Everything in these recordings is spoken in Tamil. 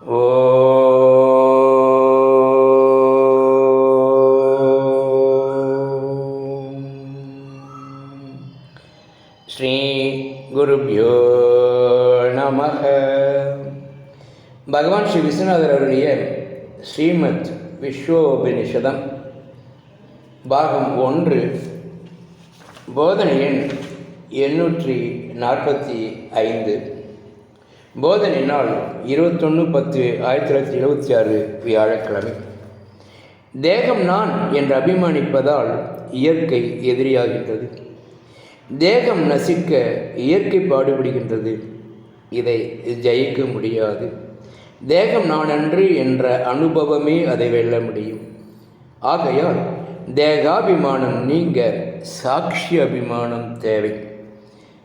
ஸ்ரீ குருப்யோ நமக பகவான் ஸ்ரீ விஸ்வநாதர் அவருடைய ஸ்ரீமத் விஸ்வோபனிஷதம் பாகம் ஒன்று போதனையின் எண்ணூற்றி நாற்பத்தி ஐந்து. போதனை நாள் இருபத்தொன்று பத்து ஆயிரத்தி தொள்ளாயிரத்தி எழுபத்தி ஆறு வியாழக்கிழமை. தேகம் நான் என்று அபிமானிப்பதால் இயற்கை எதிரியாகின்றது. தேகம் நசிக்க இயற்கை பாடுபடுகின்றது. இதை ஜெயிக்க முடியாது. தேகம் நான் அன்று என்ற அனுபவமே அதை வெல்ல முடியும். ஆகையால் தேகாபிமானம் நீங்க சாட்சி அபிமானம் தேவை.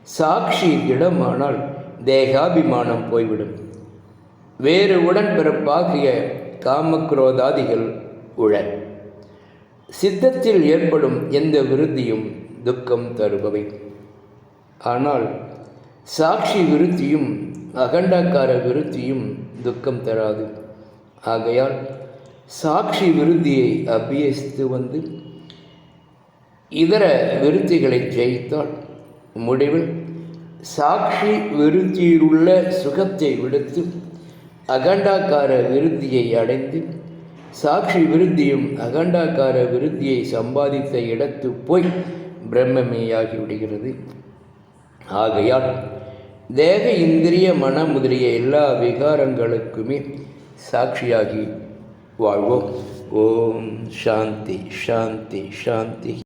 சாட்சி திடமானால் தேகாபிமானம் போய்விடும். வேறு உடன்பிறப்பாகிய காமக்ரோதாதிகள் உழல் சித்தத்தில் ஏற்படும் எந்த விருத்தியும் துக்கம் தருபவை. ஆனால் சாட்சி விருத்தியும் அகண்டாக்கார விருத்தியும் துக்கம் தராது. ஆகையால் சாட்சி விருத்தியை அபியசித்து வந்து இதர விருத்திகளை ஜெயித்தால் முடிவில் சாட்சி விருத்தியிலுள்ள சுகத்தை விடுத்து அகண்டாக்கார விருத்தியை அடைந்து சாட்சி விருத்தியும் அகண்டாக்கார விருத்தியை சம்பாதித்த இடத்து போய் பிரம்மமேயாகி விடுகிறது. ஆகையால் தேக இந்திரிய மன முதலிய எல்லா விகாரங்களுக்குமே சாட்சியாகி வாழ்வோம். ஓம் சாந்தி சாந்தி சாந்தி.